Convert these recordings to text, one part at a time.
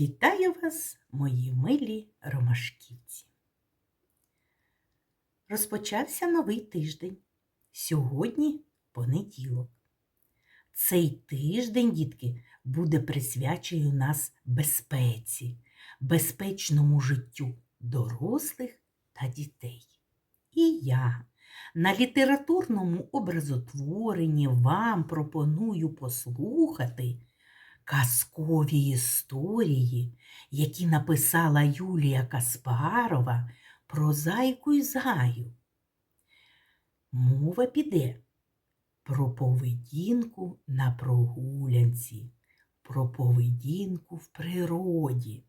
Вітаю вас, мої милі ромашківці. Розпочався новий тиждень. Сьогодні понеділок. Цей тиждень, дітки, буде присвячений нас безпеці, безпечному життю дорослих та дітей. І я на літературному образотворенні вам пропоную послухати казкові історії, які написала Юлія Каспарова про зайку і заю. Мова піде про поведінку на прогулянці, про поведінку в природі.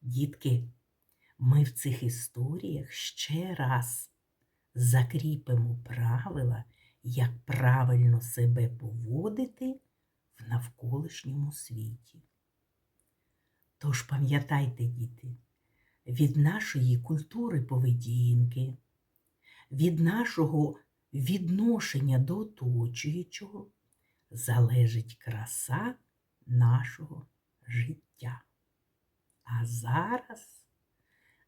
Дітки, ми в цих історіях ще раз закріпимо правила, як правильно себе поводити в навколишньому світі. Тож пам'ятайте, діти, від нашої культури поведінки, від нашого відношення до оточуючого залежить краса нашого життя. А зараз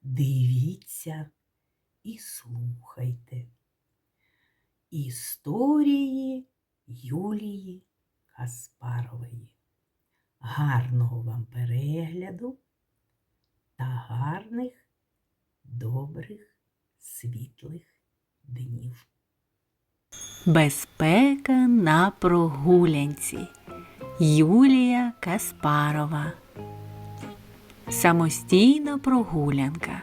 дивіться і слухайте історії Юлії Каспарової. Гарного вам перегляду та гарних, добрих, світлих днів. Безпека на прогулянці. Юлія Каспарова. Самостійна прогулянка.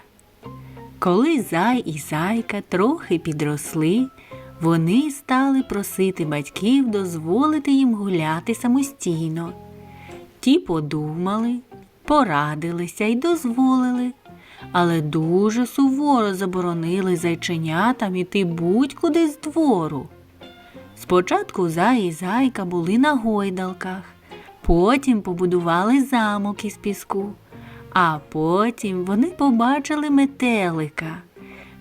Коли зай і зайка трохи підросли, вони стали просити батьків дозволити їм гуляти самостійно. Ті подумали, порадилися й дозволили, але дуже суворо заборонили зайченятам іти будь-куди з двору. Спочатку зай і зайка були на гойдалках, потім побудували замок із піску, а потім вони побачили метелика.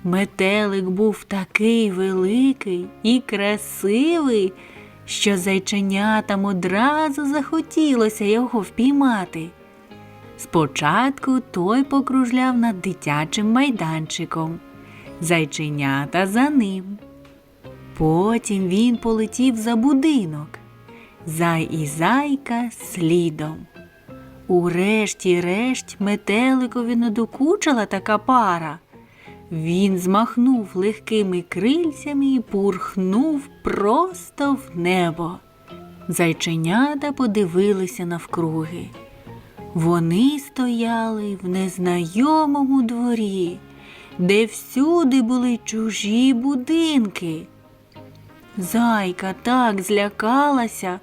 Метелик був такий великий і красивий, що зайченятам одразу захотілося його впіймати. Спочатку той покружляв над дитячим майданчиком, зайченята за ним. Потім він полетів за будинок, зай і зайка слідом. Урешті-решт метеликові надокучила така пара. Він змахнув легкими крильцями і пурхнув просто в небо. Зайченята подивилися навкруги. Вони стояли в незнайомому дворі, де всюди були чужі будинки. Зайка так злякалася,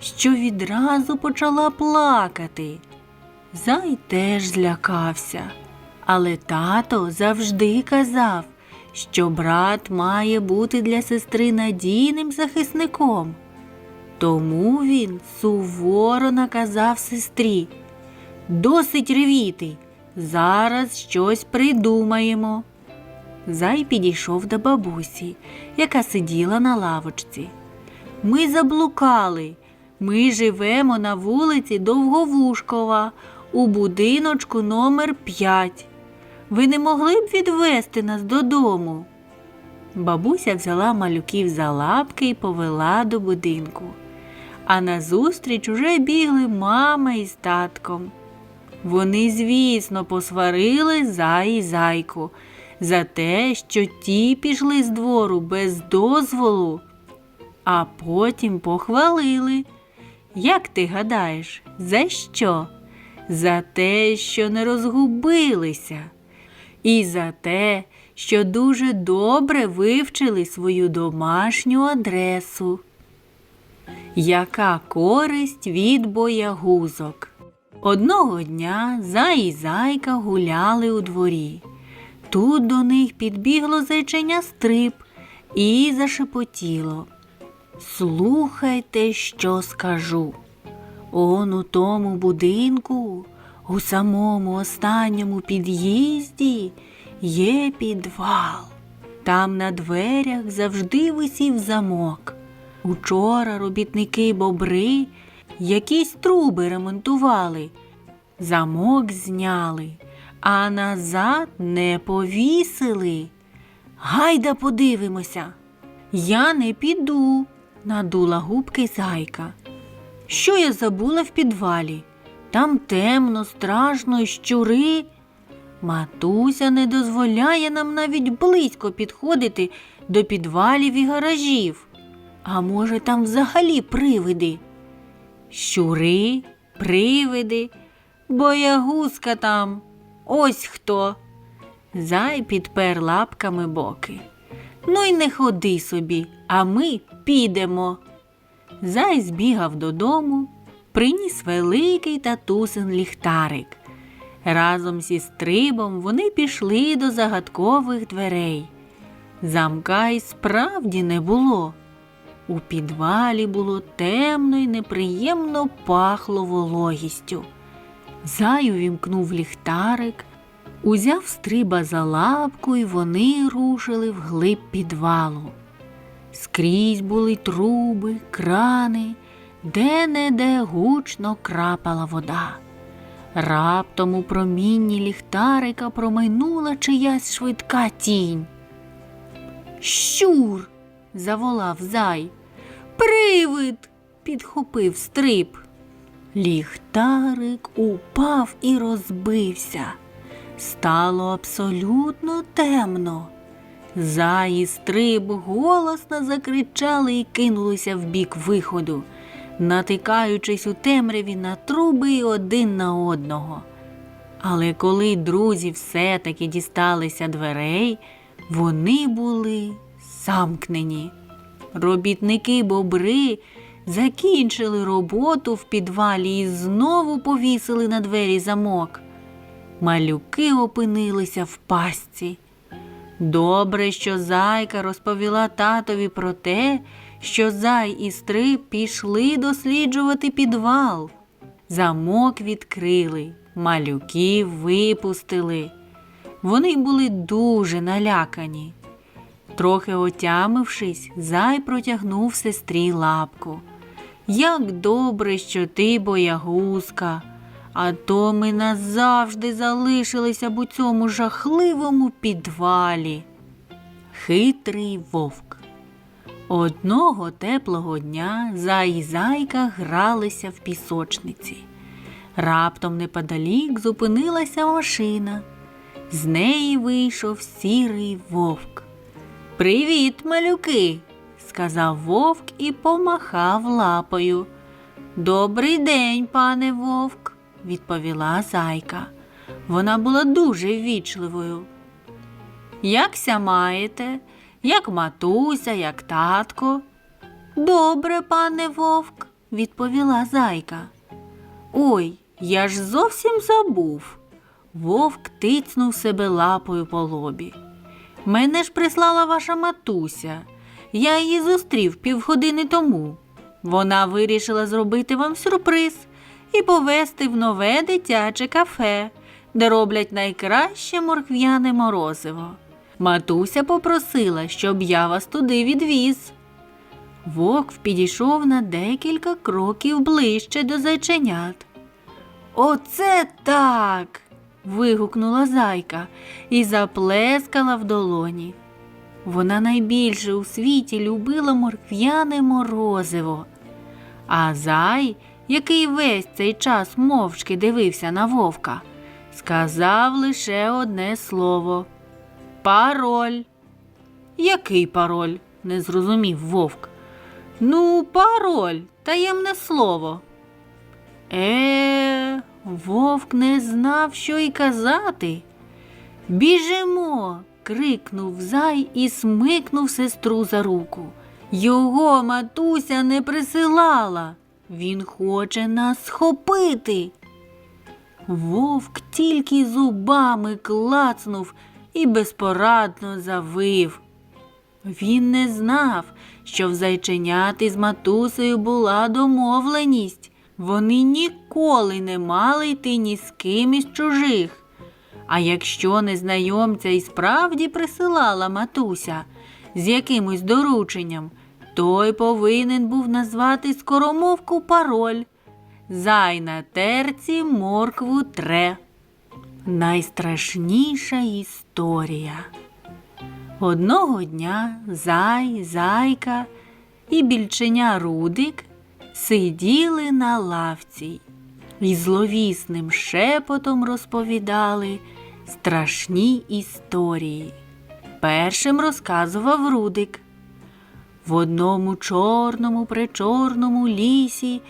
що відразу почала плакати. Зай теж злякався. Але тато завжди казав, що брат має бути для сестри надійним захисником. Тому він суворо наказав сестрі Досить ревіти, зараз щось придумаємо. Зай підійшов до бабусі, яка сиділа на лавочці. Ми заблукали. Ми живемо на вулиці Довговушкова у будиночку номер 5 ви не могли б відвести нас додому? Бабуся взяла малюків за лапки і повела до будинку. А назустріч уже бігли мама із татком. Вони, звісно, посварили за зайку за те, що ті пішли з двору без дозволу, а потім похвалили. Як ти гадаєш, за що? За те, що не розгубилися і за те, що дуже добре вивчили свою домашню адресу. Яка користь від боягузок? Одного дня зай і зайка гуляли у дворі. Тут до них підбігло зайченя стрип і зашепотіло. Слухайте, що скажу. Он у тому будинку у самому останньому під'їзді є підвал. Там на дверях завжди висів замок. Учора робітники бобри якісь труби ремонтували Замок зняли, а назад не повісили. Гайда подивимося. Я не піду, надула губки зайка. Що я забула в підвалі? Там темно, страшно, і щури. Матуся не дозволяє нам навіть близько підходити до підвалів і гаражів. А може, там взагалі привиди? Щури, привиди, боягузка там. Ось хто. Зай підпер лапками боки. Ну й не ходи собі, а ми підемо. Зай збігав додому, приніс великий татусин ліхтарик. Разом зі стрибом вони пішли до загадкових дверей. Замка й справді не було. У підвалі було темно й неприємно пахло вологістю. Зай увімкнув ліхтарик, узяв стриба за лапку, і вони рушили вглиб підвалу. Скрізь були труби, крани, де-не-де гучно крапала вода. Раптом у промінні ліхтарика промайнула чиясь швидка тінь. Щур. заволав зай. Привид. підхопив стриб. Ліхтарик упав і розбився. Стало абсолютно темно. Зай і стриб голосно закричали і кинулися в бік виходу, натикаючись у темряві на труби один на одного. Але коли друзі все-таки дісталися дверей, вони були замкнені. Робітники бобри закінчили роботу в підвалі і знову повісили на двері замок. Малюки опинилися в пастці. Добре, що зайка розповіла татові про те, що зай і стриб пішли досліджувати підвал. Замок відкрили, малюків випустили. Вони були дуже налякані. Трохи отямившись, зай протягнув сестрі лапку. Як добре, що ти боягузка, а то ми назавжди залишилися б у цьому жахливому підвалі. Хитрий вовк. Одного теплого дня зай і зайка гралися в пісочниці. Раптом неподалік зупинилася машина. З неї вийшов сірий вовк. Привіт, малюки, сказав вовк і помахав лапою. Добрий день, пане вовк, відповіла зайка. Вона була дуже ввічливою. Якся маєте, як матуся, як татко? Добре, пане вовк, відповіла зайка. Ой, я ж зовсім забув. Вовк тицнув себе лапою по лобі. Мене ж прислала ваша матуся. Я її зустрів півгодини тому. Вона вирішила зробити вам сюрприз і повезти в нове дитяче кафе, де роблять найкраще моркв'яне морозиво. Матуся попросила, щоб я вас туди відвіз. Вовк підійшов на декілька кроків ближче до зайченят. Оце так. вигукнула зайка і заплескала в долоні. Вона найбільше у світі любила моркв'яне морозиво. А зай, який весь цей час мовчки дивився на вовка, сказав лише одне слово пароль. Який пароль? не зрозумів вовк. Ну, пароль, таємне слово. Е, вовк не знав, що й казати. Біжимо. крикнув зай і смикнув сестру за руку. Його матуся не присилала. Він хоче нас схопити. Вовк тільки зубами клацнув і безпорадно завив. Він не знав, що в зайченяти з матусею була домовленість. Вони ніколи не мали йти ні з ким із чужих. А якщо незнайомця і справді присилала матуся з якимось дорученням, той повинен був назвати скоромовку пароль. зай на терці моркву тре. Найстрашніша історія. Одного дня зай, зайка і більченя Рудик сиділи на лавці і зловісним шепотом розповідали страшні історії. Першим розказував Рудик. В одному чорному причорному лісі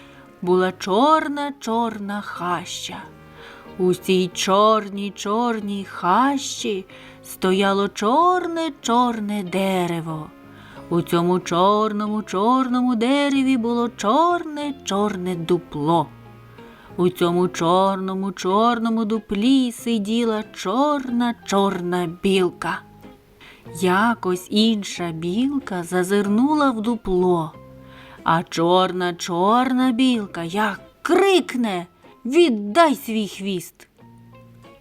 була чорна чорна хаща. У цій чорній чорній хащі стояло чорне чорне дерево. У цьому чорному чорному дереві було чорне чорне дупло. У цьому чорному чорному дуплі сиділа чорна чорна білка. Якось інша білка зазирнула в дупло, а чорна чорна білка як крикне Віддай свій хвіст.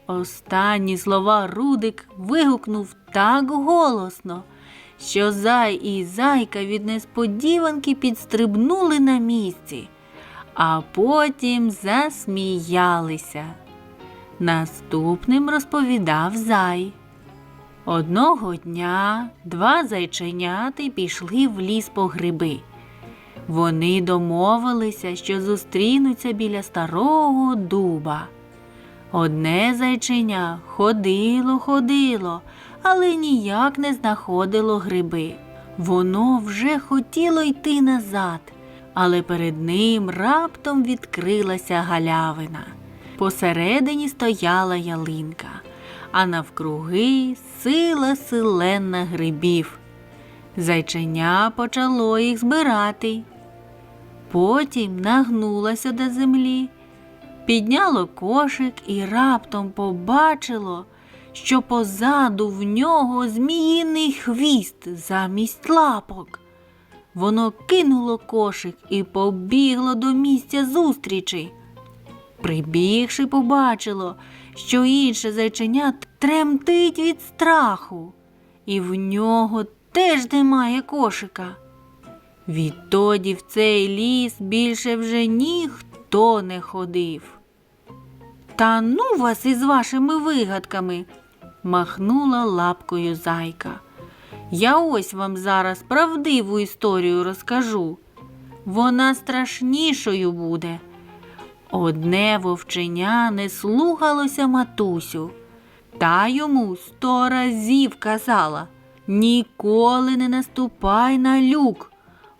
Останні слова Рудик вигукнув так голосно, що зай і зайка від несподіванки підстрибнули на місці, а потім засміялися. Наступним розповідав зай. Одного дня два зайченяти пішли в ліс по гриби. Вони домовилися, що зустрінуться біля старого дуба. Одне зайченя ходило, ходило, але ніяк не знаходило гриби. Воно вже хотіло йти назад, але перед ним раптом відкрилася галявина. Посередині стояла ялинка, а навкруги сила силенна грибів. Зайченя почало їх збирати. Потім нагнулося до землі, підняло кошик і раптом побачило, що позаду в нього зміїний хвіст замість лапок. Воно кинуло кошик і побігло до місця зустрічі. Прибігши, побачило, що інше зайченя тремтить від страху, і в нього теж немає кошика. Відтоді в цей ліс більше вже ніхто не ходив. Та ну вас із вашими вигадками, махнула лапкою зайка. Я ось вам зараз правдиву історію розкажу. Вона страшнішою буде. Одне вовченя не слухалося матусю, та йому сто разів казала ніколи не наступай на люк,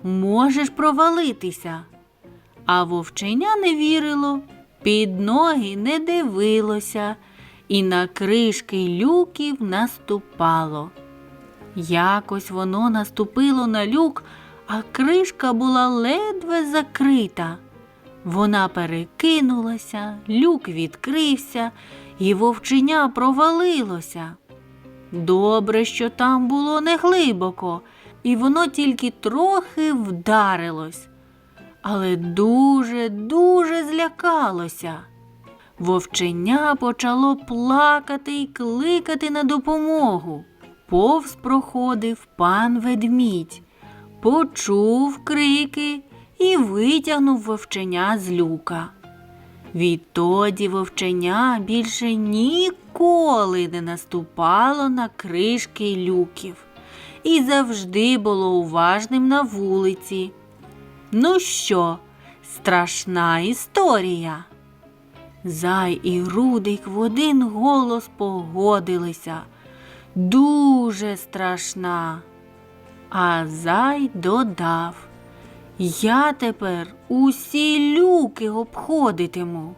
можеш провалитися. А вовченя не вірило, під ноги не дивилося і на кришки люків наступало. Якось воно наступило на люк, а кришка була ледве закрита. Вона перекинулася, люк відкрився, і вовченя провалилося. Добре, що там було не глибоко, і воно тільки трохи вдарилось, але дуже, дуже злякалося. Вовченя почало плакати і кликати на допомогу. Повз проходив пан ведмідь, почув крики і витягнув вовченя з люка. Відтоді вовченя більше ніколи не наступало на кришки люків і завжди було уважним на вулиці. Ну що, страшна історія? Зай і Рудик в один голос погодилися. Дуже страшна. А зай додав. Я тепер усі люки обходитиму.